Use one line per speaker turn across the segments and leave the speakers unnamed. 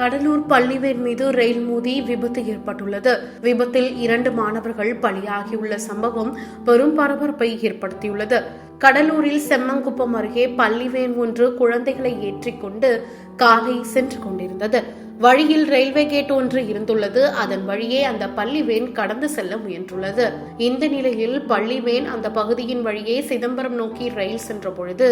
கடலூர் பள்ளிவேர் மீது ரயில் மோதி விபத்து ஏற்பட்டுள்ளது. விபத்தில் இரண்டு மாணவர்கள் பலியாகியுள்ள சம்பவம் பெரும் பரபரப்பை ஏற்படுத்தியுள்ளது. கடலூரில் செம்மங்குப்பம் அருகே பள்ளிவேன் ஒன்று குழந்தைகளை ஏற்றிக்கொண்டு காலை சென்று கொண்டிருந்தது. வழியில் ரயில்வே கேட் ஒன்று இருந்துள்ளது. அதன் வழியே அந்த பள்ளி வேன் கடந்து செல்ல முயன்றுள்ளது. இந்த நிலையில் பள்ளி வேன் அந்த பகுதியின் வழியே சிதம்பரம் நோக்கி ரயில் சென்ற பொழுது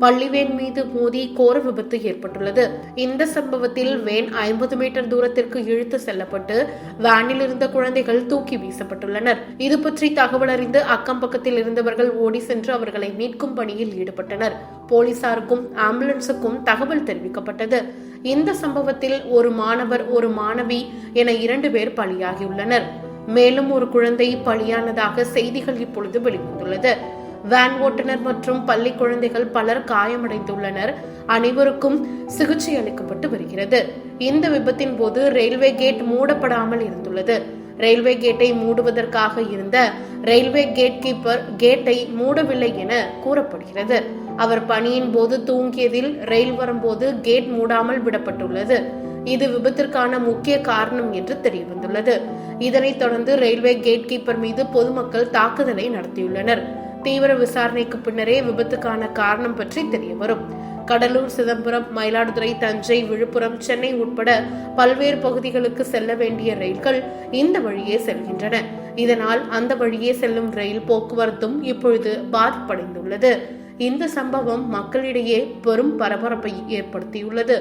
பள்ளிவேன் மீது மோதி கோர விபத்து ஏற்பட்டுள்ளது. இந்த சம்பவத்தில் வேன் ஐம்பது மீட்டர் தூரத்திற்கு இழுத்து செல்லப்பட்டு வேனில் இருந்த குழந்தைகள் தூக்கி வீசப்பட்டுள்ளனர். இது பற்றி தகவல் அறிந்து அக்கம் பக்கத்தில் இருந்தவர்கள் ஓடி சென்று அவர்களை மீட்கும் பணியில் ஈடுபட்டனர். போலீசாருக்கும் ஆம்புலன்ஸுக்கும் தகவல் தெரிவிக்கப்பட்டது. இந்த சம்பவத்தில் ஒரு மாணவர் ஒரு மாணவி என இரண்டு பேர் பலியாகியுள்ளனர். மேலும் ஒரு குழந்தை பலியானதாக செய்திகள் இப்பொழுது வெளிவந்துள்ளது. வேன் ஓட்டுநர் மற்றும் பள்ளி குழந்தைகள் பலர் காயமடைந்துள்ளனர். அனைவருக்கும் சிகிச்சை அளிக்கப்பட்டு வருகிறது. இந்த விபத்தின் போது ரயில்வே கேட் மூடப்படாமல் இருந்துள்ளது. ரயில்வே கேட்டை மூடுவதற்காக இருந்த ரயில்வே கேட் கீப்பர் கேட்டை மூடவில்லை என கூறப்படுகிறது. அவர் பணியின் போது தூங்கியதில் ரயில் வரும்போது கேட் மூடாமல் விடப்பட்டுள்ளது. இது விபத்திற்கான முக்கிய காரணம் என்று தெரியவந்துள்ளது. இதனைத் தொடர்ந்து ரயில்வே கேட் கீப்பர் மீது பொதுமக்கள் தாக்குதலை நடத்தியுள்ளனர். தீவிர விசாரணைக்கு பின்னரே விபத்துக்கான காரணம் பற்றி தெரியவரும். கடலூர் சிதம்பரம் மயிலாடுதுறை தஞ்சை விழுப்புரம் சென்னை உட்பட பல்வேறு பகுதிகளுக்கு செல்ல வேண்டிய ரயில்கள் இந்த வழியே செல்கின்றன. இதனால் அந்த வழியே செல்லும் ரயில் போக்குவரத்தும் இப்பொழுது பாதிப்படைந்துள்ளது. இந்த சம்பவம் மக்களிடையே பெரும் பரபரப்பை ஏற்படுத்தியுள்ளது.